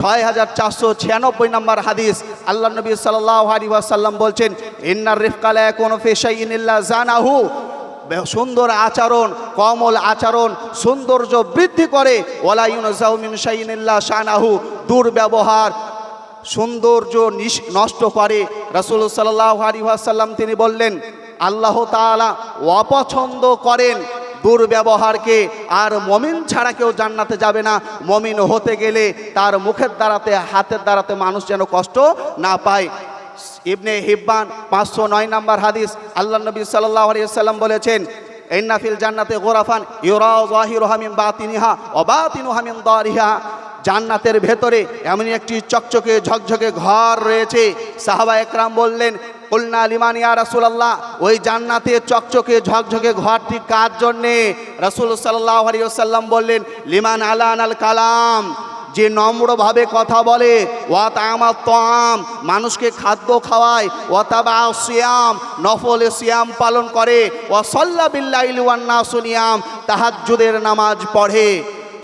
ছয় হাজার চারশো ছিয়ানব্বই নম্বর হাদিস। আল্লাহ নবী সাল্লাহ আলী বলছেন ইন্নার রিফকালা কোনো ফেশাই ইনিল্লা জানাহু। সুন্দর আচরণ, কমল আচরণ, সৌন্দর্য বৃদ্ধি করে। ওলাইন শাইনিল্লা দুর্ব্যবহার, সৌন্দর্য নষ্ট করে। রাসুল সাল্লাহ আলী ওয়াসাল্লাম তিনি বললেন, আল্লাহ তাআলা অপছন্দ করেন দুর্ব্যবহারকে আর মমিন ছাড়া কেউ জান্নাতে যাবে না। মমিন হতে গেলে তার মুখের দ্বারাতে, হাতের দ্বারাতে মানুষ যেন কষ্ট না পায়। ইবনে হিব্বান পাঁচশো নয় নম্বর হাদিস আল্লাহ নবী সাল্লাহ আলিয়াল্লাম বলেছেন ইন্নাফিল জান্নাতে গোরাফান ইউরা জাহির হামিম বাতিনিহা অবাতিনু হামিম দারিহা। জান্নাতের ভেতরে এমনই একটি চকচকে, ঝকঝকে ঘর রয়েছে। সাহাবা একরাম বললেন, কুলনা লিমানিয়া রাসূলুল্লাহ, ওই জান্নাতে চকচকে, ঝকঝকে ঘরটি কার জন্যে? রাসূল সাল্লাল্লাহু আলাইহি ওয়াসাল্লাম বললেন, লিমান আলান আল কালাম। যে নম্রভাবে কথা বলে ওয়া তামাত তাম, মানুষকে খাদ্য খাওয়ায় ওয়া তাবা সিয়াম, নফলে সিয়াম পালন করে ওয়া সাল্লা বিল্লাইলি ওয়ান নাসু নিয়াম, তাহাজ্জুদের নামাজ পড়ে।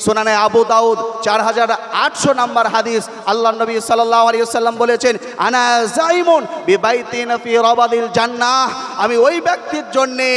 সোনানে আবু দাউদ চার হাজার আটশো নাম্বার হাদিস, আল্লাহ নবী আলিয়াল্লাম বলেছেন, আনা জাইমুন জান্নাহ। আমি ওই ব্যক্তির জন্যে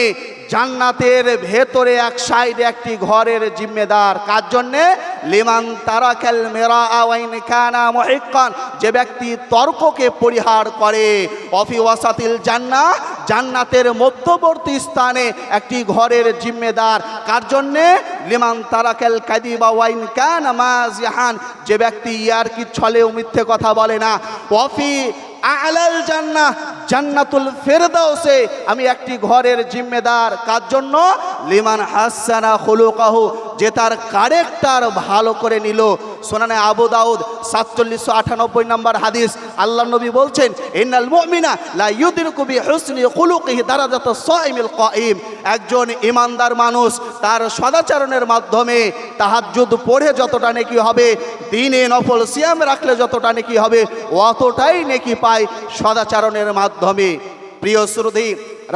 জান্নাতের ভেতরে এক সাইডে একটি ঘরের জিম্মেদার। কার জন্যে? লিমান তারাকাল মেরা আওয়াইন কানা মুহিক্কান। যে ব্যক্তি তর্ককে পরিহার করে। অফি ওয়াসাতিল জান্নাহ, জান্নাতের মধ্যবর্তী স্থানে একটি ঘরের জিম্মেদার। কার জন্যে? লিমান তারাকাল কাদিবা ওয়াইন কানা মাজিহান যে ব্যক্তি ইয়ার কি ছলে মিথ্যে কথা বলে না। অফি আলাল জান্না জান্নাতুল ফেরদাউসে আমি একটি ঘরের জিম্মেদার। কার জন্য? লিমান হাসানা হলুকাহু যে তার কারেক্টার ভালো করে নিল। সোনানে আবু দাউদ, সাতচল্লিশশো আটানব্বই নম্বর হাদিস। আল্লাহ নবী বলছেন, ইন্নাল মুমিনা লা ইউদিরকু বি হুসনি খুলুকিহি দারাজাত সাইমিল কাইম। একজন ইমানদার মানুষ তার সদাচরণের মাধ্যমে তাহাজ্জুদ পড়ে যতটা নেকি হবে, দিনে নফল সিয়াম রাখলে যতটা নেকি হবে, অতটাই নেকি পায় সদাচরণের মাধ্যমে। প্রিয় শ্রুতি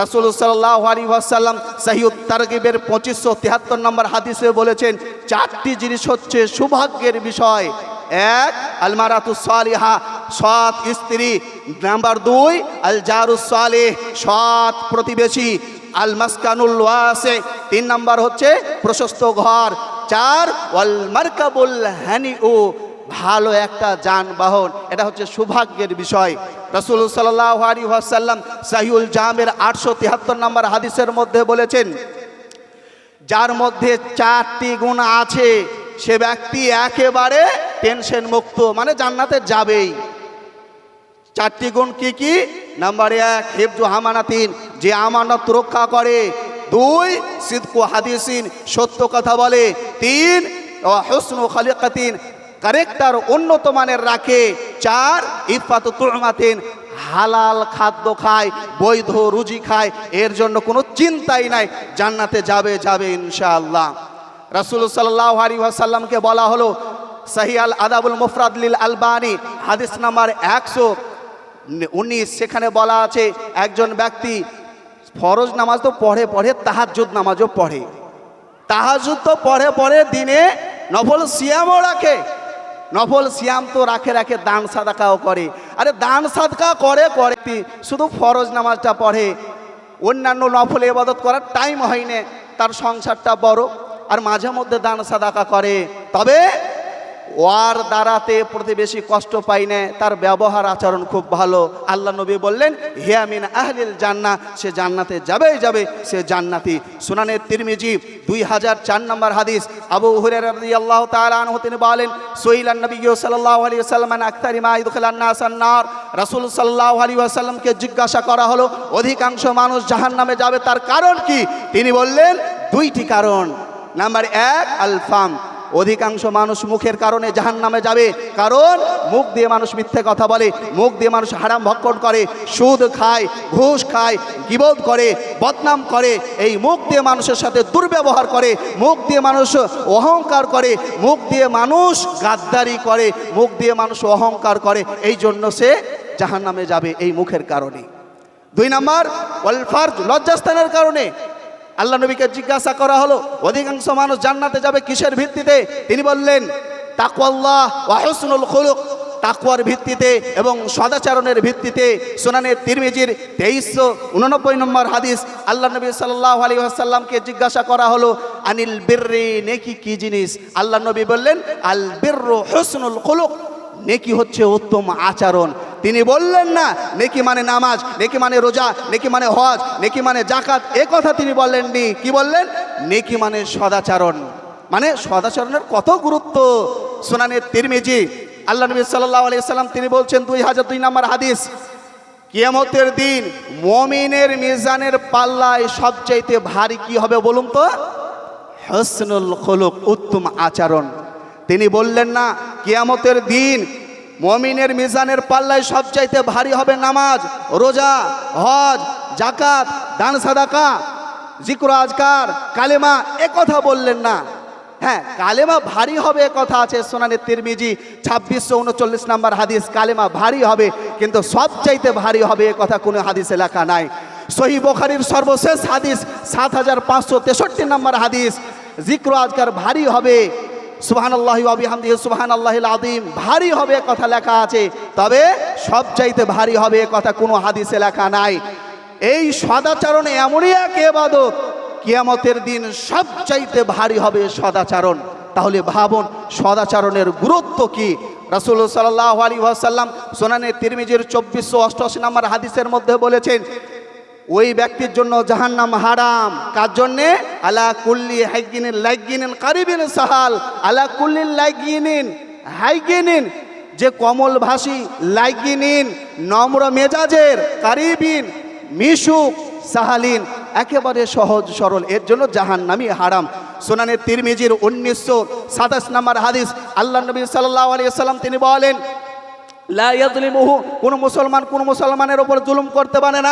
রাসুল সাল্লাহ আলী ওয়াসাল্লাম সাহিউদ তারগিবের পঁচিশশো তিয়াত্তর নম্বর হাদিসে বলেছেন, চারটি জিনিস হচ্ছে সৌভাগ্যের বিষয়। এক আলমারাতু সালিহা, সৎ স্ত্রী। নাম্বার দুই আল জারুস সালেহ, সৎ প্রতিবেশী। আল মাসকানুল ওয়াসে। তিন নাম্বার হচ্ছে প্রশস্ত ঘর। চার ওয়াল মার্কাবুল হ্যানি ও ভালো একটা যানবাহন। এটা হচ্ছে সৌভাগ্যের বিষয়। রসুল ওয়াসাল্লাম সাহিউল জামের আটশো তিয়াত্তর নম্বর হাদিসের মধ্যে বলেছেন, যার মধ্যে চারটি গুণ আছে, সে ব্যক্তি একেবারে টেনশন মুক্ত মানে জান্নাতে যাবেই। চারটি গুণ কি কি? নাম্বার এক হেফজু হামানাতিন যে আমানত রক্ষা করে। দুই, সিদ্কু হাদিসিন, সত্য কথা বলে। তিন হসনু খালিকাতিন কারেক্টার উন্নত মানের রাখে। চার ইফাত তুমাতিন হালাল খাদ্য খায়, বৈধ রুজি খায়, এর জন্য কোনো চিন্তাই নাই, জান্নাতে যাবে যাবে ইনশাআল্লাহ। রাসুল সাল্লাহ আলী বলা হলো, সাহিয়াল আদাবুল মুফরাদলিল আলবানি, হাদিস নাম্বার একশো, উনিশ, সেখানে বলা আছে, একজন ব্যক্তি ফরজ নামাজ তো পড়ে পড়ে তাহাজুদ নামাজও পড়ে। তাহাজুদ তো পড়ে পড়ে, দিনে নফল সিয়ামও রাখে। নফল সিয়াম তো রাখে রাখে দান সাদাকাও করে। আরে দান সাদকা করে করে শুধু ফরজ নামাজটা পড়ে। অন্যান্য নফল এবাদত করার টাইম হয়নি, তার সংসারটা বড়, আর মাঝে মধ্যে দান সাদাকা করে। তবে ওয়ার দ্বারাতে প্রতিবেশী কষ্ট পাই না, তার ব্যবহার আচরণ খুব ভালো। আল্লাহ নবী বললেন হিয়ামিন আহলিল জান্না সে জান্নাতে যাবেই যাবে, সে জান্নাতি। সুনানের তিরমিজি দুই হাজার চার নম্বর হাদিস। আবু হুরের আল্লাহ তালু তিনি বলেন সৈলান নবী সাল্লাহ আলী সাল্লাম আখতারি রাসুল সাল্লাহ আলী আসাল্লামকে জিজ্ঞাসা করা হলো, অধিকাংশ মানুষ জাহান নামে যাবে, তার কারণ কি? তিনি বললেন, দুইটি কারণ। নাম্বার এক, আলফাম। অধিকাংশ মানুষ মুখের কারণে জাহান নামে যাবে। কারণ মুখ দিয়ে মানুষ মিথ্যে কথা বলে, মুখ দিয়ে মানুষ হারাম ভক্ষণ করে, সুদ খায়, ঘুষ খায়, গিবোধ করে, বদনাম করে, এই মুখ দিয়ে মানুষের সাথে দুর্ব্যবহার করে, মুখ দিয়ে মানুষ অহংকার করে, মুখ দিয়ে মানুষ গাদ্দারি করে, মুখ দিয়ে মানুষ অহংকার করে, এই জন্য সে জাহান নামে যাবে এই মুখের কারণে। দুই নাম্বার ওয়ালফার্জ লজ্জাস্থানের কারণে। আল্লাহ নবীকে জিজ্ঞাসা করা হলো, অধিকাংশ মানুষ জান্নাতে যাবে কিসের ভিত্তিতে? তিনি বললেন তাকওয়াল্লাহ ওয়া হুসনুল খুলুক। তাকুয়ার ভিত্তিতে এবং সদাচারণের ভিত্তিতে সোনানের তিরমিজির তেইশশো উননব্বই নম্বর হাদিস আল্লাহ নবী সাল্লাহ আলী আসাল্লামকে জিজ্ঞাসা করা হলো, আনিল বির্রে, নেকি কি জিনিস? আল্লাহ নবী বললেন, আল বির্র হুসনুল খুলুক। নেকি হচ্ছে উত্তম আচরণ। তিনি বললেন না, নেকি মানে নামাজ, নেকি মানে রোজা, নেকি মানে হজ, নেকি মানে জাকাত এ কথা তিনি বললেননি। কি বললেন? নেকি মানে সদাচরণ। মানে সদাচরণের কত গুরুত্ব? সোনানের তিরমিজি, আল্লাহ নবী সাল্লাহ আলিয়াল্লাম তিনি বলছেন দুই হাজার দুই নম্বর হাদিস, কিয়ামতের দিন মমিনের মিজানের পাল্লায় সবচাইতে ভারী কি হবে বলুন তো? হসনুল খলুক, উত্তম আচরণ। তিনি বললেন না, কিয়ামতের দিন মমিনের মিজানের পাল্লায় সবচাইতে ভারী হবে নামাজ, রোজা, হজ জাকাত দান সাদাকা, জিক্র, আজকার, কালেমা, এ কথা বললেন না। হ্যাঁ কালেমা ভারী হবে কথা আছে সোনানের তিরমিজি, ছাব্বিশশো উনচল্লিশ নাম্বার হাদিস, কালেমা ভারী হবে, কিন্তু সবচাইতে ভারী হবে এ কথা কোনো হাদিসে লেখা নাই। সহি বোখারির সর্বশেষ হাদিস সাত হাজার পাঁচশো তেষট্টি নম্বর হাদিস, জিক্র, আজকার ভারী হবে সুবাহান আল্লাহ আদিম ভারী হবে কথা লেখা আছে, তবে সবচাইতে ভারী হবে কথা কোনো হাদিসে লেখা নাই। এই সদাচরণ এমনই এক এবাদত কিয়ামতের দিন সবচাইতে ভারী হবে সদাচরণ। তাহলে ভাবুন, সদাচরণের গুরুত্ব কি? রাসুল সাল্লাহ আলী ওয়াসাল্লাম সোনানে তিরমিজির চব্বিশশো অষ্টআশি নম্বর হাদিসের মধ্যে বলেছেন ওই ব্যক্তির জন্য জাহান্নাম হারাম। কার জন্যে? আলা কুল্লি হাইগিনিন লাইগিনিন কারিবিন সাহাল। আলা কুল্লি লাইগিনিন হাইগিনিন। যে কমল ভাষী লাইগিনিন, নম্র মেজাজের কারিবিন, মিশুক, সাহালিন, একেবারে সহজ সরল। এর জন্য জাহান্নামি হারাম। সোনানের তিরমিজির উনিশশো সাতাশ নম্বর হাদিস, আল্লাহ নবী সাল্লাহ আলিয়া সাল্লাম তিনি বলেন কোন মুসলমান কোন মুসলমানের ওপর জুলুম করতে পারে না।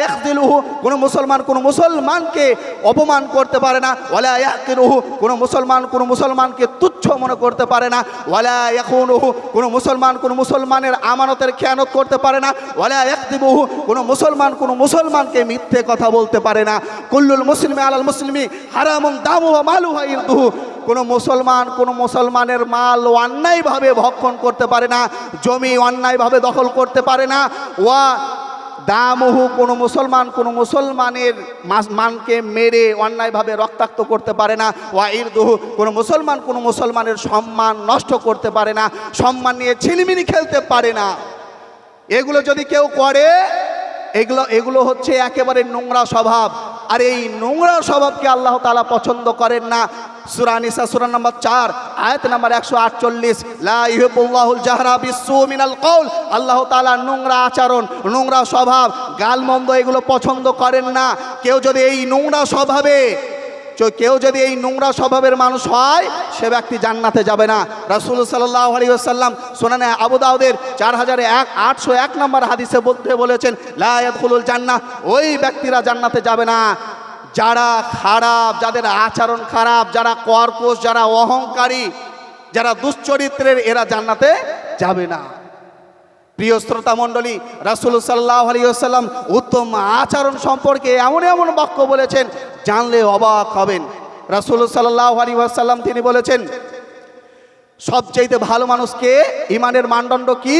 ইয়াখদিলুহু, কোন মুসলমান কোন মুসলমানকে অপমান করতে পারে না। ওয়ালা ইয়াকিরুহু কোন মুসলমান কোন মুসলমানকে তুচ্ছ মনে করতে পারে না। ওয়ালা ইয়াখুনুহু, কোন মুসলমান কোন মুসলমানের আমানতের খেয়ানত করতে পারে না। ওয়ালা ইয়াকদিবুহু কোন মুসলমান কোন মুসলমানকে মিথ্যে কথা বলতে পারে না। কুল্লুল মুসলিমি আলাল মুসলিমি, হারামুন দামুহু মালুহা ইরদুহু কোনো মুসলমান, কোনো মুসলমানের মাল অন্যায়ভাবে ভক্ষণ করতে পারে না, জমি অন্যায়ভাবে দখল করতে পারে না। ওয়া দামহু কোনো মুসলমান, কোনো মুসলমানের মাস- মানকে মেরে অন্যায়ভাবে রক্তাক্ত করতে পারে না। ওয়া ইরদুহু কোনো মুসলমান, কোনো মুসলমানের সম্মান নষ্ট করতে পারে না, সম্মান নিয়ে ছিলিমিনি খেলতে পারে না। এগুলো যদি কেউ করে, এগুলো এগুলো হচ্ছে একেবারে নোংরা স্বভাব। আর এই নোংরা স্বভাবকে আল্লাহ তালা পছন্দ করেন না। সুরানিসা সুরা নাম্বার চার, আয়াত নাম্বার একশো আটচল্লিশ। লাহুল জাহরা বিশ্বু মিনাল কৌল আল্লাহ তালা নোংরা আচরণ, নোংরা স্বভাব, গালমন্দ এগুলো পছন্দ করেন না। কেউ যদি এই নোংরা স্বভাবে কেউ যদি এই নোংরা স্বভাবের মানুষ হয়, সে ব্যক্তি জান্নাতে যাবে না। রাসুল সাল্লাহ আলী আসাল্লাম শোনানে আবু দাউদের চার হাজার এক, আটশো এক নম্বর হাদিসে বলতে বলেছেন লায়াদুল জান্না ওই ব্যক্তিরা জান্নাতে যাবে না। যারা খারাপ, যাদের আচরণ খারাপ, যারা কর্কশ, যারা অহংকারী, যারা দুশ্চরিত্রের, এরা জান্নাতে যাবে না। প্রিয় শ্রোতা মণ্ডলী, রাসুল সাল্লাহ আলিয়াল্লাম উত্তম আচরণ সম্পর্কে এমন এমন বাক্য বলেছেন, জানলে অবাক হবেন। রাসুল সাল্লাহ আলী আসাল্লাম তিনি বলেছেন, সবচাইতে ভালো মানুষকে ইমানের মানদণ্ড কি?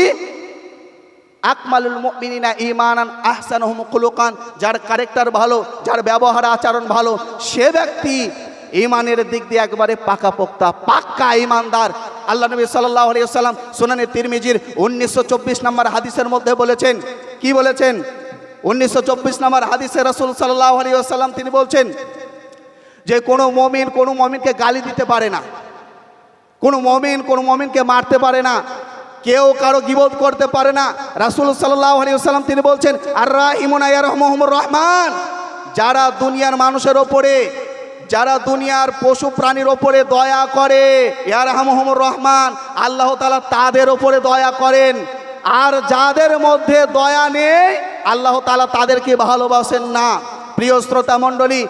আকমালুল মুমিনিনা ইমানান আহসানুহুম খুলুকান, যার ক্যারেক্টার ভালো, যার ব্যবহার আচরণ ভালো, সে ব্যক্তি ইমানের দিক দিয়ে একবারে পাকা পোক্তা পাক্কা ইমানদার আল্লাহ নবী সাল্লাহ আলিয়া সাল্লাম সুনানি তিরমিজির উনিশশো চব্বিশ নম্বর হাদিসের মধ্যে বলেছেন, কি বলেছেন? উনিশশো চব্বিশ নম্বর হাদিসে রসুল সাল্লাহ আলিয়া সাল্লাম তিনি বলছেন, যে কোনো মমিন কোনো মমিনকে গালি দিতে পারে না। কোনো মমিন কোনো মমিনকে মারতে পারে না। কেউ কারও গিবোধ করতে পারে না। রাসুল সাল্লাহ আলী সাল্লাম তিনি বলছেন আর রাহিমুন রহমহমুর রহমান। যারা দুনিয়ার মানুষের ওপরে, যারা দুনিয়ার পশু প্রাণীর ওপরে দয়া করে ইয়ার রহমহমুর রহমান, আল্লাহ তালা তাদের ওপরে দয়া করেন। আর যাদের মধ্যে দয়া নেই, আল্লাহ তালা তাদেরকে ভালোবাসেন না। প্রিয় শ্রোতা মণ্ডলী,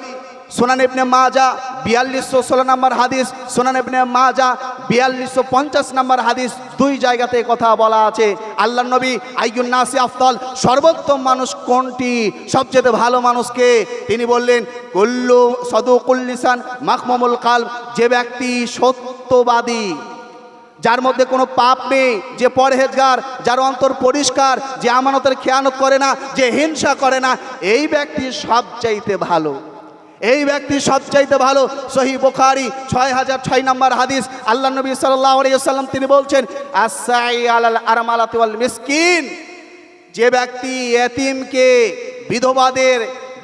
সোনান ইবনে মাজা বিয়াল্লিশশো ষোলো নম্বর হাদিস, সোনান ইবনে মাজা বিয়াল্লিশশো পঞ্চাশ নম্বর হাদিস, দুই জায়গাতে কথা বলা আছে। আল্লাহ নবী আইগুন নাসি আফতল সর্বোত্তম মানুষ কোনটি? সবচেয়ে ভালো মানুষকে তিনি বললেন, কুল্লু সদুকুল্লিসান মাকমুল কাল যে ব্যক্তি সত্যবাদী, যার মধ্যে কোনো পাপ নেই, যে পরহেজগার, যার অন্তর পরিষ্কার, যে আমানতের খেয়ানত করে না, যে হিংসা করে না, এই ব্যক্তি সবচাইতে ভালো। এই ব্যক্তি সবচাইতে ভালো সহি বুখারি ছয় হাজার ছয় নম্বর হাদিস। আল্লাহ নবী আলিয়াল্লাম তিনি বলছেন মিসকিন। যে ব্যক্তি এতিমকে বিধবাদের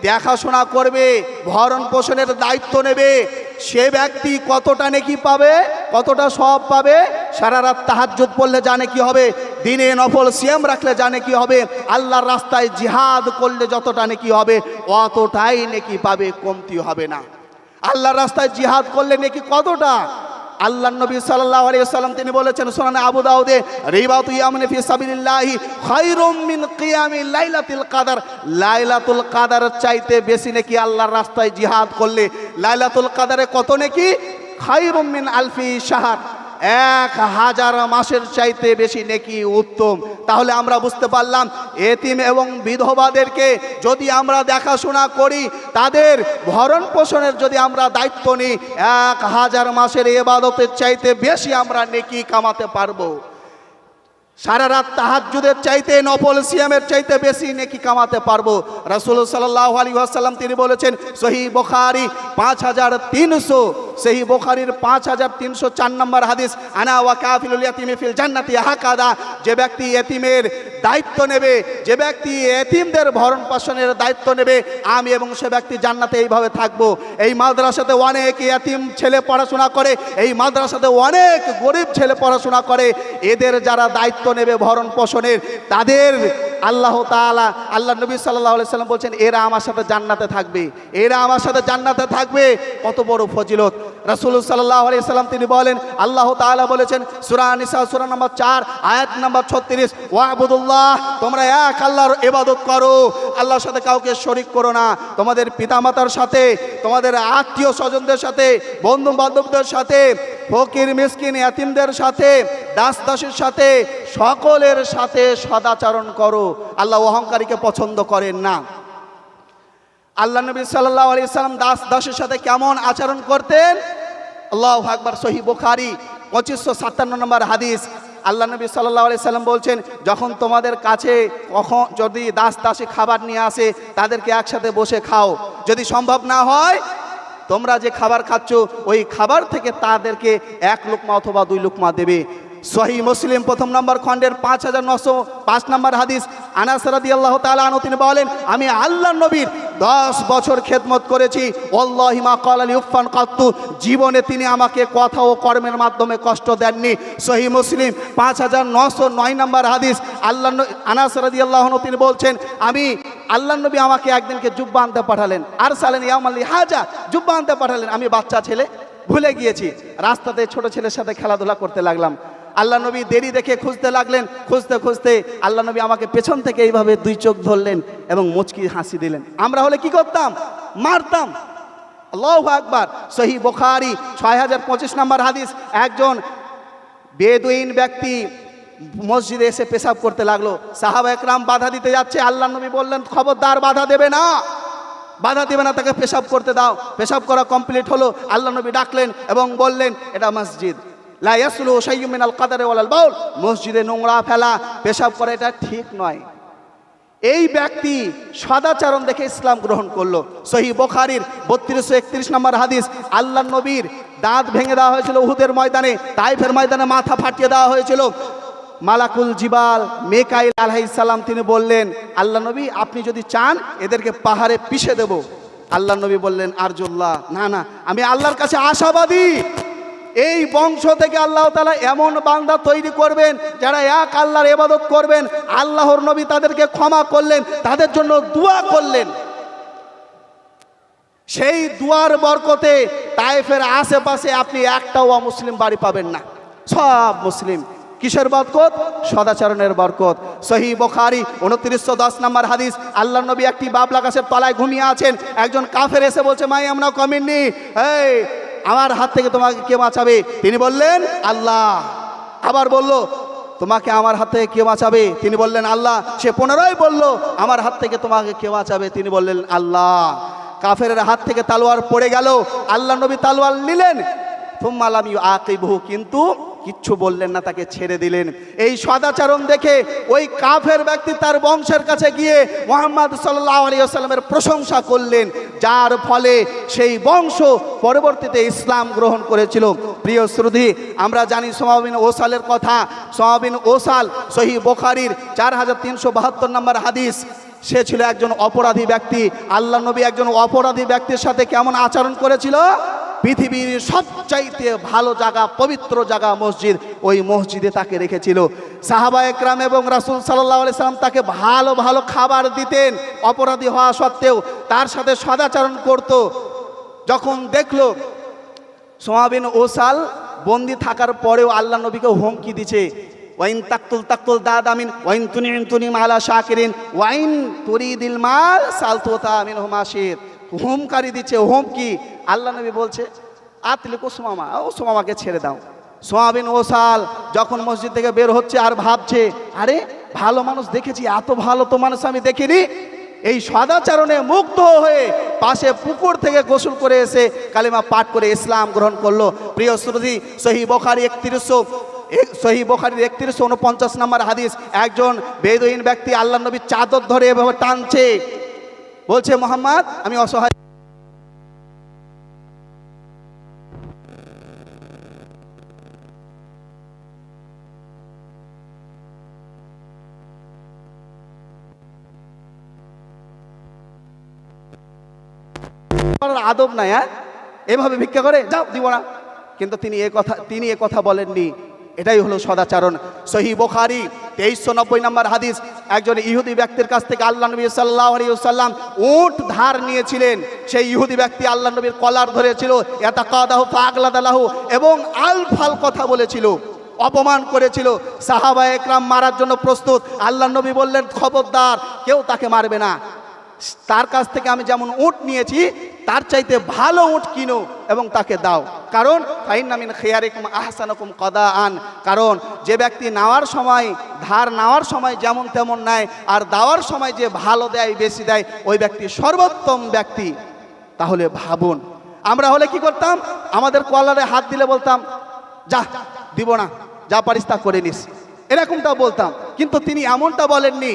দেখাশোনা করবে, ভরণ পোষণের দায়িত্ব নেবে, সে ব্যক্তি কতটা নেকি পাবে, কতটা সব পাবে সারা রাত তাহাজ্জুদ পড়লে জানে কি হবে? দিনে নফল সিয়াম রাখলে জানে কি হবে? আল্লাহর রাস্তায় জিহাদ করলে যতটা নেকি হবে, অতটাই নেকি পাবে, কমতি হবে না। আল্লাহর রাস্তায় জিহাদ করলে নাকি কতটা? আল্লাহ নবী সাল্লাহ আলাইহি সাল্লাম তিনি বলেছেন, সুনানে আবু দাউদে লাইলাতুল কাদার। লাইলাতুল কাদার চাইতে বেশি নাকি আল্লাহর রাস্তায় জিহাদ করলে, লাইলাতুল কাদারে কত নাকি? খায়রুম আলফি শাহর। এক হাজার মাসের চাইতে বেশি নেকি উত্তম। তাহলে আমরা বুঝতে পারলাম, এতিম এবং বিধবাদেরকে যদি আমরা দেখাশোনা করি, তাদের ভরণ পোষণের যদি আমরা দায়িত্ব নিই, এক হাজার মাসের এবাদতের চাইতে বেশি আমরা নেকি কামাতে পারব। সারা রাত তাহাজ্জুদের চাইতে, নফল সিয়ামের চাইতে বেশি নেকি কামাতে পারব। রাসূল সাল্লাল্লাহু আলাইহি ওয়াসাল্লাম তিনি বলেছেন সহি বুখারী পাঁচ হাজার তিনশো সেই বোখারির পাঁচ হাজার তিনশো চার নম্বর হাদিস, আনা ওয়া কাফিলুল ইয়াতিমি ফিল জান্নাতি হাকাদা যে ব্যক্তি এতিমের দায়িত্ব নেবে, যে ব্যক্তি এতিমদের ভরণ পোষণের দায়িত্ব নেবে, আমি এবং সে ব্যক্তি জান্নাতে এইভাবে থাকব। এই মাদ্রাসাতে অনেক এতিম ছেলে পড়াশোনা করে, এই মাদ্রাসাতে অনেক গরিব ছেলে পড়াশোনা করে। এদের যারা দায়িত্ব নেবে ভরণ পোষণের, তাদের আল্লাহ তাআলা, আল্লাহ নবী সাল্লাহ সাল্লাম বলছেন, এরা আমার সাথে জান্নাতে থাকবে, এরা আমার সাথে জান্নাতে থাকবে। কত বড় ফজিলত। রাসূল সাল্লাহ আলি সাল্লাম তিনি বলেন, আল্লাহ তাআলা বলেছেন, সূরা নিসা, সূরা নম্বর চার, আয়াত নম্বর ছত্রিশ, ওয়াবুদুল্লাহ, তোমরা এক আল্লাহর ইবাদত করো, আল্লাহর সাথে কাউকে শরিক করো না। তোমাদের পিতামাতার সাথে, তোমাদের আত্মীয় স্বজনদের সাথে বন্ধু বান্ধবদের সাথে, ফকির, মিসকিন, ইয়াতিমদের সাথে দাস দাসের সাথে, সকলের সাথে সদাচরণ করো। আল্লাহ অহংকারীকে পছন্দ করেন না। আল্লাহ নবী সাল্লাহ আলি সাল্লাম দাস দাসের সাথে কেমন আচরণ করতেন? আল্লাহ আকবর সহি বুখারি, পঁচিশশো সাতান্ন নম্বর হাদিস। আল্লাহ নবী সাল্লাহ আলি সাল্লাম বলছেন, যখন তোমাদের কাছে কখন, যদি দাস দাসী খাবার নিয়ে আসে, তাদেরকে একসাথে বসে খাও। যদি সম্ভব না হয়, তোমরা যে খাবার খাচ্ছ, ওই খাবার থেকে তাদেরকে এক লোকমা অথবা দুই লোকমা দেবে। সহি মুসলিম প্রথম নম্বর খণ্ডের পাঁচ হাজার নশো পাঁচ নম্বর হাদিস। আনাসরাদি আল্লাহ তালা তিনি বলেন, আমি আল্লাহ নবীর দশ বছর খেদমত করেছি। অল্লাহিমা কল আলী উফান কাত্তু, জীবনে তিনি আমাকে কথা ও কর্মের মাধ্যমে কষ্ট দেননি। সহি মুসলিম পাঁচ হাজার নশো নয় নম্বর হাদিস আল্লাহ আনাসরাদি আল্লাহ তিনি বলছেন, আমি আল্লাহ নবী আমাকে একদিনকে জুব্বা আনতে পাঠালেন। আর সালেন ইয়ামাল্লি হাজা জুব্বা আনতে পাঠালেন। আমি বাচ্চা ছেলে ভুলে গিয়েছি। রাস্তাতে ছোট ছেলের সাথে খেলাধুলা করতে লাগলাম। আল্লাহ নবী দেরি দেখে খুঁজতে লাগলেন, খুঁজতে খুঁজতে আল্লাহ নবী আমাকে পেছন থেকে এইভাবে দুই চোখ ধরলেন এবং মুচকি হাসি দিলেন। আমরা হলে কি করতাম? মারতাম। আল্লাহ আকবার। সহি বোখারি, ছয় হাজার পঁচিশ নম্বর হাদিস। একজন বেদুইন ব্যক্তি মসজিদে এসে পেশাব করতে লাগল। সাহাবা একরাম বাধা দিতে যাচ্ছে। আল্লাহ নবী বললেন, খবরদার, বাধা দেবে না। বাধা দেবে না, তাকে পেশাব করতে দাও। পেশাব করা কমপ্লিট হলো। আল্লাহ নবী ডাকলেন এবং বললেন, এটা মসজিদ। লাইয়াসুল সাইমিন আল কাদারে ওয়ালাল বাউল। মসজিদে নোংরা ফেলা, পেশাব করা, এটা ঠিক নয়। এই ব্যক্তি সদাচরণ দেখে ইসলাম গ্রহণ করল। সহি বোখারির বত্রিশশো একত্রিশ নম্বর হাদিস, আল্লাহ নবীর দাঁত ভেঙে দেওয়া হয়েছিল উহুদের ময়দানে, তাইফের ময়দানে মাথা ফাটিয়ে দেওয়া হয়েছিল। মালাকুল জিবাল মেকাইল আলহাইসাল্লাম তিনি বললেন, আল্লাহ নবী, আপনি যদি চান, এদেরকে পাহাড়ে পিষে দেব। আল্লাহ নবী বললেন, আরজুল্লাহ, না না, আমি আল্লাহর কাছে আশাবাদী। এই বংশ থেকে আল্লাহ তালা এমন বান্দা তৈরি করবেন যারা এক আল্লাহর এবাদত করবেন, আল্লাহর নবী তাদেরকে ক্ষমা করলেন, তাদের জন্য দোয়া করলেন। সেই দুয়ার বরকতে তাইফের আশেপাশে আপনি একটাও মুসলিম বাড়ি পাবেন না। সব মুসলিম। কিসের বরকত? সদাচরণের বরকত। সহি বখারি উনত্রিশশো দশ নম্বর হাদিস আল্লাহ নবী একটি বাবলা গাছের তলায় ঘুমিয়ে আছেন, একজন কাফের এসে বলছে মাই আমরা কমেননি এই আমার হাত থেকে তোমাকে কে বাঁচাবে? তিনি বললেন, আল্লাহ। আবার বলল, তোমাকে আমার হাত থেকে কে বাঁচাবে? তিনি বললেন, আল্লাহ। সে পুনরায় বলল, আমার হাত থেকে তোমাকে কে বাঁচাবে? তিনি বললেন, আল্লাহ। কাফের হাত থেকে তালোয়ার পড়ে গেল। আল্লাহ নবী তালোয়ার নিলেন। তুমি আকিবহু কিন্তু কিচ্ছু বললেন না, তাকে ছেড়ে দিলেন। এই সদাচরণ দেখে ওই কাফের ব্যক্তি তার বংশের কাছে গিয়ে মোহাম্মদ সাল্লাহ আলী প্রশংসা করলেন, যার ফলে সেই বংশ পরবর্তীতে ইসলাম গ্রহণ করেছিল। প্রিয় শ্রুতি, আমরা জানি সোমাবিন ওসালের কথা। সোমাবিন ওসাল সহি বোখারির চার হাজার তিনশো বাহাত্তর নম্বর হাদিস। সে ছিল একজন অপরাধী ব্যক্তি। আল্লাহ নবী একজন অপরাধী ব্যক্তির সাথে কেমন আচরণ করেছিল? পৃথিবীর সবচাইতে ভালো জায়গা, পবিত্র জায়গা মসজিদ, ওই মসজিদে তাকে রেখেছিল। সাহাবা একরাম এবং রাসুল সাল্লাহ সাল্লাম তাকে ভালো ভালো খাবার দিতেন। অপরাধী হওয়া সত্ত্বেও তার সাথে সদাচরণ করত। যখন দেখল সোয়াবিন ওসাল বন্দি থাকার পরেও আল্লাহ নবীকে হুমকি দিছে, ওয়াইন তাকতুল তাকতুল দাদ আমিন ওয়াইন তুনি তুনি মালা শাকিরিন, ওয়াইন তুরি দিল মাল সালতুতা আমিন হুমাশির হুমকারি দিচ্ছে হুমকি আল্লাহ নবী বলছে, আতলিক ওসমামা ওসমামাকে ছেড়ে দাও। সোয়াবিন ওসাল যখন মসজিদ থেকে বের হচ্ছে আর ভাবছে, আরে, ভালো মানুষ দেখেছি, এত ভালো তো মানুষ আমি দেখিনি। এই সদাচারণে মুগ্ধ হয়ে পাশে পুকুর থেকে গোসল করে এসে কালিমা পাঠ করে ইসলাম গ্রহণ করল। প্রিয় শ্রুতি সহি বখারি একত্রিশশো সহি বখারির একত্রিশশো উনপঞ্চাশ নম্বর হাদিস, একজন বেদহীন ব্যক্তি আল্লাহ নবীর চাদর ধরে এভাবে টানছে। বলছে, মোহাম্মদ, আমি অসহায় আদব নাই হ্যাঁ? এভাবে ভিক্ষা করে, যাও, দিব না। কিন্তু তিনি এ কথা, তিনি এ কথা বলেননি। এটাই হলো সদাচরণ। সহি বোখারি, তেইশশো নব্বই নম্বর হাদিস একজন ইহুদি ব্যক্তির কাছ থেকে আল্লাহ নবী সাল্লাহ আলী সাল্লাম উট ধার নিয়েছিলেন। সেই ইহুদি ব্যক্তি আল্লাহ নবীর কলার ধরেছিল এটা কাদাহু পাগলাদালাহু এবং আল ফাল কথা বলেছিল, অপমান করেছিল। সাহাবা একরাম মারার জন্য প্রস্তুত। আল্লাহ নবী বললেন, খবরদার, কেউ তাকে মারবে না। তার কাছ থেকে আমি যেমন উট নিয়েছি তার চাইতে ভালো উট কিনো এবং তাকে দাও। কারণ ফাইনামিন খেয়ারিকুম আহসানকুম কদা আন কারণ, যে ব্যক্তি নেওয়ার সময়, ধার নেওয়ার সময় যেমন তেমন নেয়, আর দেওয়ার সময় যে ভালো দেয়, বেশি দেয়, ওই ব্যক্তি সর্বোত্তম ব্যক্তি। তাহলে ভাবুন, আমরা হলে কি করতাম? আমাদের কলারে হাত দিলে বলতাম, যা, দিব না, যা পারিস তা করে নিস। এরকমটা বলতাম, কিন্তু তিনি এমনটা বলেননি।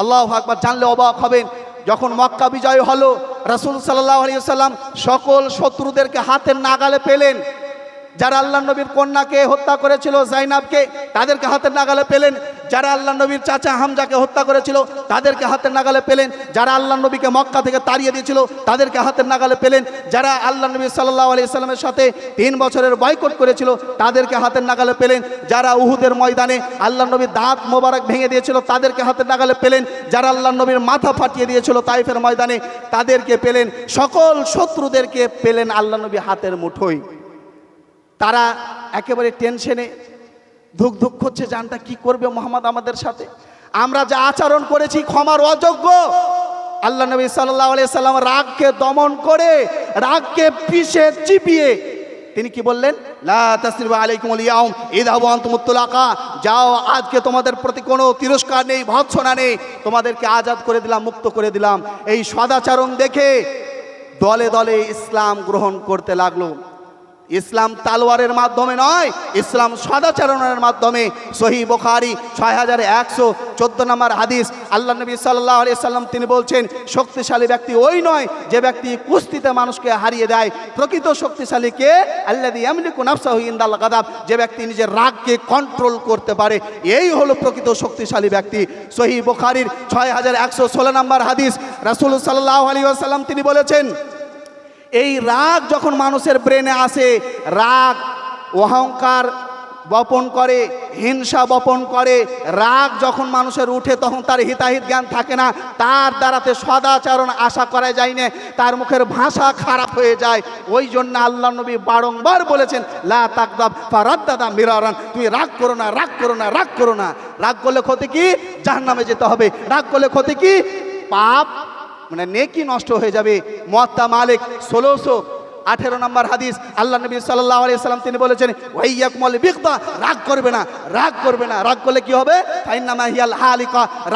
আল্লাহ আকবার জানলে অবাক হবেন, যখন মক্কা বিজয় হলো রাসুল সাল্লাহ আলিয়া সাল্লাম সকল শত্রুদেরকে হাতের নাগালে পেলেন। যারা আল্লাহ নবীর কন্যাকে হত্যা করেছিল জাইনাবকে, তাদেরকে হাতের নাগালে পেলেন। যারা আল্লাহ নবীর চাচা হামজাকে হত্যা করেছিল, তাদেরকে হাতের নাগালে পেলেন। যারা আল্লাহ নবীকে মক্কা থেকে তাড়িয়ে দিয়েছিল, তাদেরকে হাতের নাগালে পেলেন। যারা আল্লাহ নবী সাল্লাহ আলি সাল্লামের সাথে তিন বছরের বয়কট করেছিল, তাদেরকে হাতের নাগালে পেলেন। যারা উহুদের ময়দানে আল্লাহ নবীর দাঁত মোবারক ভেঙে দিয়েছিল, তাদেরকে হাতের নাগালে পেলেন। যারা আল্লাহ নবীর মাথা ফাটিয়ে দিয়েছিল তাইফের ময়দানে, তাদেরকে পেলেন। সকল শত্রুদেরকে পেলেন আল্লাহ নবী হাতের মুঠোয়। তারা একেবারে টেনশনে ধুক ধুক করছে, জানটা কি করবে মোহাম্মদ আমাদের সাথে? আমরা যা আচরণ করেছি ক্ষমার অযোগ্য। আল্লাহ নবী সাল্লাহ সাল্লাম রাগকে দমন করে, রাগকে পিষে চিপিয়ে, তিনি কি বললেন? লা তাসরিবা আলাইকুম আলিয়াউম ইদহাবু আনতুম যাও, আজকে তোমাদের প্রতি কোনো তিরস্কার নেই, ভৎসনা নেই। তোমাদেরকে আজাদ করে দিলাম, মুক্ত করে দিলাম। এই সদাচরণ দেখে দলে দলে ইসলাম গ্রহণ করতে লাগল। ইসলাম তালোয়ারের মাধ্যমে নয়, ইসলাম সদাচরণের মাধ্যমে। সহি বোখারি, ছয় হাজার একশো চোদ্দ নম্বর হাদিস। আল্লাহ নবী সাল্লাহ আলি সাল্লাম তিনি বলছেন, শক্তিশালী ব্যক্তি ওই নয় যে ব্যক্তি কুস্তিতে মানুষকে হারিয়ে দেয়। প্রকৃত শক্তিশালীকে আল্লাহ এমলিকু নাফসাহু ইন্দাল গাদাব। যে ব্যক্তি নিজের রাগকে কন্ট্রোল করতে পারে, এই হলো প্রকৃত শক্তিশালী ব্যক্তি। সহি বোখারির ছয় হাজার একশো ষোলো নম্বর হাদিস। রাসুল সাল্লাহ আলী আসাল্লাম তিনি বলেছেন এই রাগ যখন মানুষের ব্রেনে আসে, রাগ অহংকার বপন করে, হিংসা বপন করে, রাগ যখন মানুষের উঠে তখন তার হিতাহিত জ্ঞান থাকে না, তার দ্বারাতে সদাচরণ আশা করা যায় না, তার মুখের ভাষা খারাপ হয়ে যায়। ওই জন্য আল্লাহ নবী বারংবার বলেছেন, লা তাকদাব ফারাদ্দাদা মিরারান। তুমি রাগ করো না, রাগ করো না, রাগ করো না। রাগ করলে ক্ষতি কি? জাহান্নামে যেতে হবে। রাগ করলে ক্ষতি কি? পাপ মানে নেকি নষ্ট হয়ে যাবে। মোয়াত্তা মালিক ষোলোশো আঠেরো নম্বর হাদিস, আল্লাহ নবী সাল্লাহ আলিয়াল্লাম তিনি বলেছেন রাগ করবে না, রাগ করবে না। রাগ করলে কি হবে?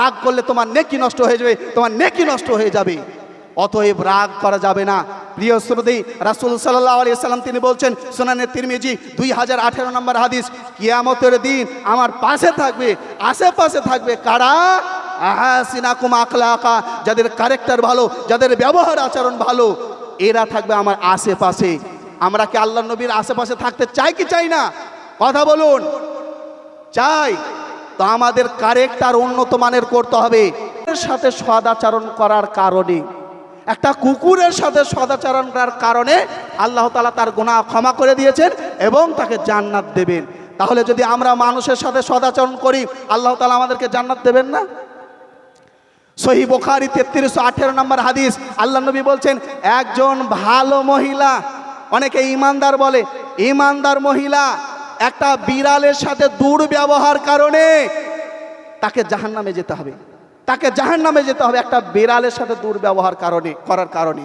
রাগ করলে তোমার নেকি নষ্ট হয়ে যাবে, তোমার নেকি নষ্ট হয়ে যাবে। অতএব রাগ করা যাবে না। প্রিয় শ্রোতি, রাসুল সাল্লাহ আলিয়া সাল্লাম তিনি বলছেন সোনানের তিরমিজি দুই হাজার আঠেরো নম্বর হাদিস, কিয়ামতের দিন আমার পাশে থাকবে, আশেপাশে থাকবে কারা? আহাসিনাকুম আখলাকা, যাদের ক্যারেক্টার ভালো, যাদের ব্যবহার আচরণ ভালো, এরা থাকবে আমার আশেপাশে। আমরা কি আল্লাহ নবীর আশেপাশে থাকতে চাই কি চাই না? কথা বলুন। চাই। তো আমাদের কারেক্টার উন্নত মানের করতে হবে। সাথে সদাচরণ করার কারণে, একটা কুকুরের সাথে সদাচরণ করার কারণে আল্লাহ তালা তার গুনাহ ক্ষমা করে দিয়েছেন এবং তাকে জান্নাত দেবেন। তাহলে যদি আমরা মানুষের সাথে সদাচরণ করি, আল্লাহ তালা আমাদেরকে জান্নাত দেবেন না? সহি বোখারি তেত্রিশশো আঠেরো নম্বর হাদিস। আল্লাহ নবী বলছেন, একজন ভালো মহিলা, অনেকে ইমানদার বলে, ইমানদার মহিলা একটা বিড়ালের সাথে দুর্ব্যবহার কারণে তাকে জাহান নামে যেতে হবে। তাকে জাহান নামে যেতে হবে একটা বিড়ালের সাথে দুর্ব্যবহার কারণে, করার কারণে।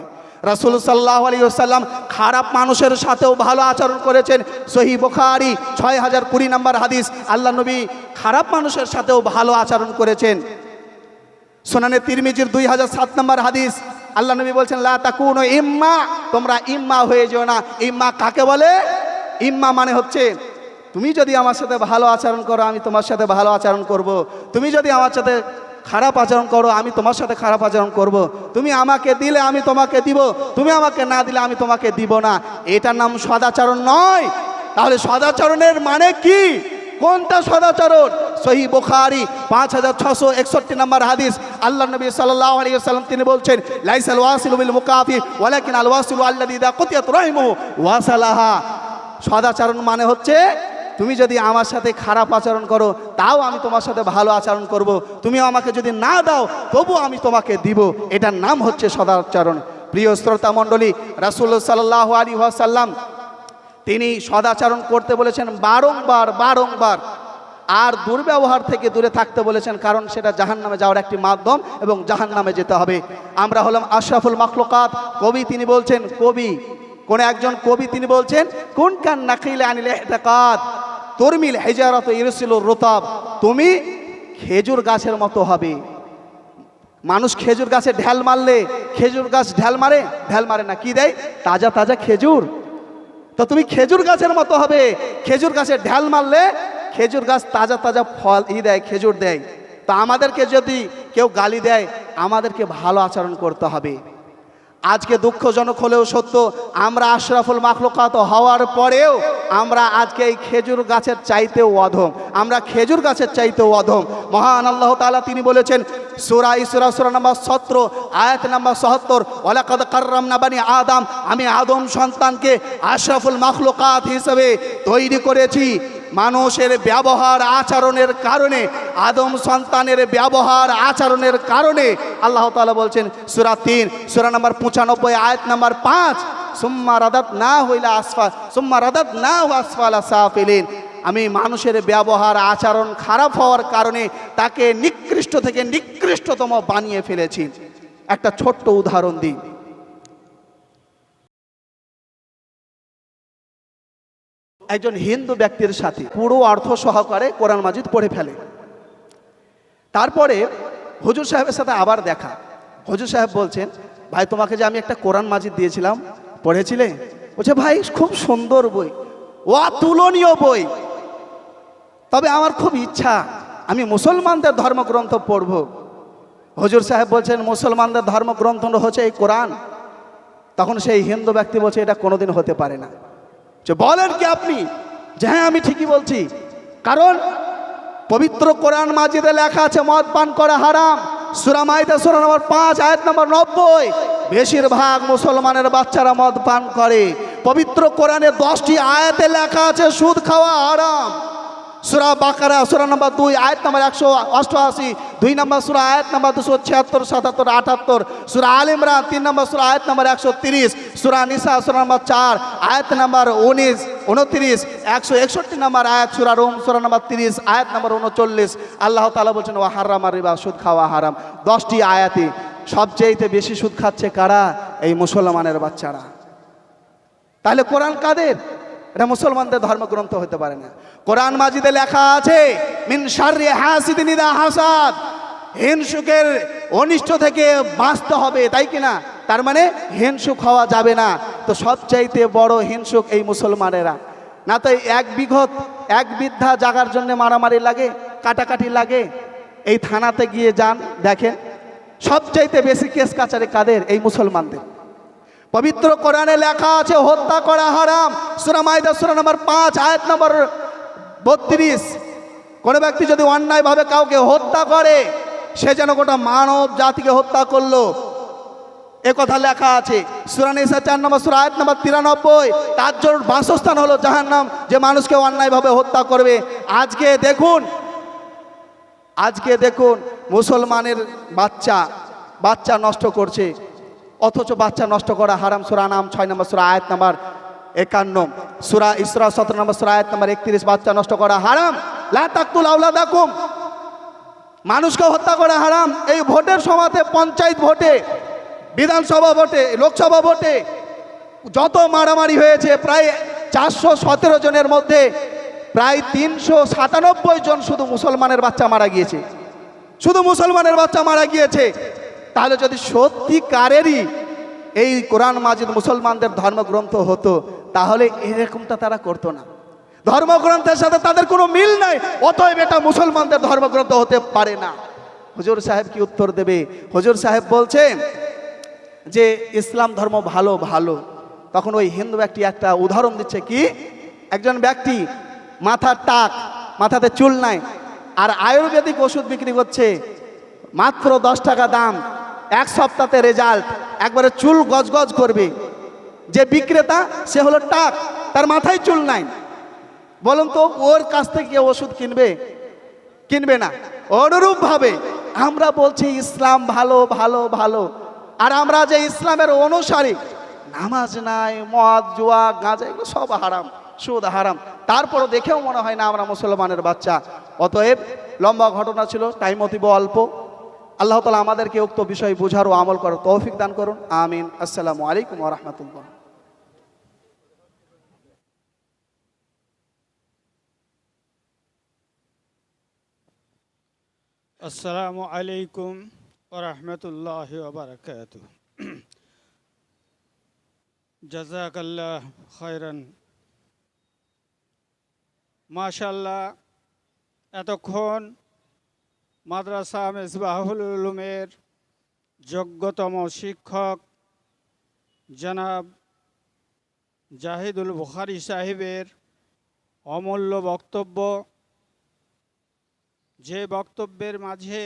রাসুল সাল্লাহ আলী সাল্লাম খারাপ মানুষের সাথেও ভালো আচরণ করেছেন। সহি বোখারি ছয় হাজার কুড়ি নম্বর হাদিস। আল্লাহ নবী খারাপ মানুষের সাথেও ভালো আচরণ করেছেন। সোনানে তিরমিজির দুই হাজার সাত নম্বর হাদিস। আল্লাহ নবী বলছেন, লা তাকুন ইম্মা তোমরা ইম্মা হয়ে যেও না। ইম্মা কাকে বলে? ইম্মা মানে হচ্ছে, তুমি যদি আমার সাথে ভালো আচরণ করো, আমি তোমার সাথে ভালো আচরণ করব। তুমি যদি আমার সাথে খারাপ আচরণ করো, আমি তোমার সাথে খারাপ আচরণ করব। তুমি আমাকে দিলে আমি তোমাকে দিব। তুমি আমাকে না দিলে আমি তোমাকে দিব না। এটার নাম সদাচরণ নয়। তাহলে সদাচরণের মানে কি? কোনটা সদাচরণ? সহি বুখারি, পাঁচ হাজার ছশো একষট্টি নম্বর হাদিস। আল্লাহ নবী সাল্লাহ আলী সাল্লাম তিনি বলছেন, লাইসাল ওয়াসিল বিল মুকাফি, ওয়ালাকিন আল ওয়াসিল আল্লাযী দা কুতিয়াত রাহিমু ওয়াসালাহা। সদাচরণ মানে হচ্ছে, তুমি যদি আমার সাথে খারাপ আচরণ করো, তাও আমি তোমার সাথে ভালো আচরণ করব। তুমি আমাকে যদি না দাও তবু আমি তোমাকে দিব। এটার নাম হচ্ছে সদাচরণ। প্রিয় শ্রোতা মণ্ডলী রাসুল সাল্লাহ আলী ওয়াসাল্লাম তিনি সদাচরণ করতে বলেছেন, বারংবার বারংবার। আর দুর্ব্যবহার থেকে দূরে থাকতে বলেছেন, কারণ সেটা জাহান নামে যাওয়ার একটি মাধ্যম এবং জাহান নামে যেতে হবে। আমরা হলাম আশরাফুল মাখলুকাত। কবি তিনি বলছেন, কবি, কোন একজন কবি তিনি বলছেন কোন কান নাকিলে আনিলে তরমিল হেজারত ইরসিল রোতাব, তুমি খেজুর গাছের মতো হবে। মানুষ খেজুর গাছে ঢ্যাল মারলে, খেজুর গাছ ঢ্যাল মারে ঢ্যাল মারে না, কি দেয়? তাজা তাজা খেজুর। তো তুমি খেজুর গাছের মতো হবে। খেজুর গাছে ঢাল মারলে খেজুর গাছ তাজা তাজা ফল ই দেয়, খেজুর দেয়। তা আমাদেরকে যদি কেউ গালি দেয়, আমাদেরকে ভালো আচরণ করতে হবে। আজকে দুঃখজনক হলেও সত্য, আমরা আশরাফুল মাখলুকাত হওয়ার পরেও আমরা আজকে এই খেজুর গাছের চাইতেও অধম। আমরা খেজুর গাছের চাইতেও অধম। মহান আল্লাহ তাআলা তিনি বলেছেন, সুরা ইসুরা, সুরা নাম্বার সতেরো, আয়াত নাম্বার সত্তর ওলাকাদ কার্রাম নাবানি আদম, আমি আদম সন্তানকে আশরাফুল মাখলুকাত হিসেবে তৈরি করেছি। মানুষের ব্যবহার আচরণের কারণে, আদম সন্তানের ব্যবহার আচরণের কারণে আল্লাহ তাআলা বলছেন, সুরা তিন, সুরা নাম্বার পঁচানব্বই, আয়াত নাম্বার পাঁচ, সুম্মা রাদাত না হইলা আসফা, সুম্মা রাদাত না আসফালা সাফিলিন। আমি মানুষের ব্যবহার আচরণ খারাপ হওয়ার কারণে তাকে নিকৃষ্ট থেকে নিকৃষ্টতম বানিয়ে ফেলেছি। একটা ছোট্ট উদাহরণ দিই। একজন হিন্দু ব্যক্তির সাথে পুরো অর্থ সহকারে কোরআন মাজিদ পড়ে ফেলে। তারপরে হুজুর সাহেবের সাথে আবার দেখা। হুজুর সাহেব বলছেন, ভাই, তোমাকে যে আমি একটা কোরআন মাজিদ দিয়েছিলাম, পড়েছিলে? বলছে, ভাই, খুব সুন্দর বই, অতুলনীয় বই। তবে আমার খুব ইচ্ছা, আমি মুসলমানদের ধর্মগ্রন্থ পড়ব। হজুর সাহেব বলছেন, মুসলমানদের ধর্মগ্রন্থ হচ্ছে এই কোরআন। তখন সেই হিন্দু ব্যক্তি বলছে, এটা কোনোদিন হতে পারে না। যে বলেন কি আপনি? যে হ্যাঁ আমি ঠিকই বলছি। কারণ পবিত্র কোরআন মাজিদে লেখা আছে, মদ পান করা হারাম। সুরা মাইদা সুরা নম্বর পাঁচ, আয়াত নম্বর নব্বই। বেশিরভাগ মুসলমানের বাচ্চারা মদ পান করে। পবিত্র কোরআনে দশটি আয়াতে লেখা আছে, সুদ খাওয়া হারাম। সুরা বাকারা, সুরা নম্বর দুই, আয়াত নম্বর একশো অষ্টআশি, দুই নম্বর সুরা, আয়াত নম্বর দুশো ছিয়াত্তর, সাতাত্তর, আটাত্তর, সুরা আল ইমরান, তিন নম্বর সুরা, আয়াত নম্বর একশো তিরিশ, সুরা নিসা, সুরা নম্বর চার, আয়াত নম্বর উনিশ, উনত্রিশ, একশো একষট্টি নম্বর আয়াত, সুরা রোম, সুরা নম্বর তিরিশ, আয়াত নম্বর উনচল্লিশ। আল্লাহ তালা বলছেন ও হারাম আর রিবা, সুদ খাওয়া হারাম। দশটি আয়াতি সবচেয়েতে বেশি সুদ খাচ্ছে কারা? এই মুসলমানের বাচ্চারা। তাহলে কোরআন কাদের? এটা মুসলমানদের ধর্মগ্রন্থ হতে পারে না। কোরআন মাজিদে লেখা আছে, মিন হাসাদ। হিংসুকের অনিষ্ট থেকে বাঁচতে হবে, তাই কি না? তার মানে হিংসুক হওয়া যাবে না। তো সবচাইতে বড় হিংসুক এই মুসলমানেরা। না তো এক বিঘত, এক বিদ্ধা জাগার জন্য মারামারি লাগে, কাটাকাটি লাগে, এই থানাতে গিয়ে যান, দেখেন। সবচাইতে বেশি কেস কাচারে কাদের? এই মুসলমানদের। পবিত্র কোরআনে লেখা আছে, হত্যা করা হারাম। সুরা মাইদা সুরা নম্বর পাঁচ, আয়াত নম্বর বত্রিশ। কোনো ব্যক্তি যদি অন্যায়ভাবে কাউকে হত্যা করে, সে যেন গোটা মানব জাতিকে হত্যা করল। এ কথা লেখা আছে, সুরা নিসা চার নম্বর, সুরা আয়াত নম্বর তিরানব্বই। তার জন্য বাসস্থান হলো জাহান্নাম, যে মানুষকে অন্যায়ভাবে হত্যা করবে। আজকে দেখুন আজকে দেখুন, মুসলমানের বাচ্চা বাচ্চা নষ্ট করছে। অথচ বাচ্চা নষ্ট করা হারাম। সুরা নাম ছয় নম্বর সুরা, আয়াত নাম্বার একান্ন। সুরা ইসরা সতেরো নম্বর সুরা, আয়াত নাম্বার একত্রিশ। বাচ্চা নষ্ট করা হারাম। লা তাকুল আউলা দাকুম মানুষকে হত্যা করা হারাম। এই ভোটের সময়তে পঞ্চায়েত ভোটে, বিধানসভা ভোটে, লোকসভা ভোটে যত মারামারি হয়েছে, প্রায় চারশো সতেরো জনের মধ্যে প্রায় তিনশো সাতানব্বই জন শুধু মুসলমানের বাচ্চা মারা গিয়েছে। শুধু মুসলমানের বাচ্চা মারা গিয়েছে। তাহলে যদি সত্যিকারেরই এই কোরআন মাজিদ মুসলমানদের ধর্মগ্রন্থ হতো, তাহলে এরকমটা তারা করতো না। ধর্মগ্রন্থের সাথে তাদের কোনো মিল নাই, অতএব এটা মুসলমানদের ধর্মগ্রন্থ হতে পারে না। হুজুর সাহেব কি উত্তর দেবে? হুজুর সাহেব বলছেন যে, ইসলাম ধর্ম ভালো ভালো। তখন ওই হিন্দু ব্যক্তি একটা উদাহরণ দিচ্ছে কি? একজন ব্যক্তি মাথার টাক, মাথাতে চুল নাই, আর আয়ুর্বেদিক ওষুধ বিক্রি করছে মাত্র দশ টাকা দাম, এক সপ্তাহে রেজাল্ট একবারে চুল গজগজ করবে। যে বিক্রেতা, সে হলো টাক, তার মাথায় চুল নাই। বলুন তো, ওর কাছ থেকে ওষুধ কিনবে? কিনবে না। অনুরূপভাবে আমরা বলছি, ইসলাম ভালো ভালো ভালো। আর আমরা যে ইসলামের অনুসারী, নামাজ নাই, মদ, জুয়া, গাঁজা, এগুলো সব হারাম, সুদ হারাম। তারপরও দেখেও মনে হয় না আমরা মুসলমানের বাচ্চা। অতএব লম্বা ঘটনা ছিল, টাইম অতীব অল্প। আল্লাহ তালা আমাদেরকে উক্ত বিষয় বোঝার ও আমল করার তৌফিক দান করুন। আমিন। আসসালামু আলাইকুম রহমতুল্লাহ। আসসালামু আলাইকুম ওরহমতুল্লাহ ওবরাকাত জাজাকাল্লাহ খয়রান। মাশাল্লাহ এতক্ষণ মাদ্রাসা মেজবাহুল উলুমের যোগ্যতম শিক্ষক জনাব জাহিদুল বুখারি সাহেবের অমূল্য বক্তব্য। যে বক্তব্যের মাঝে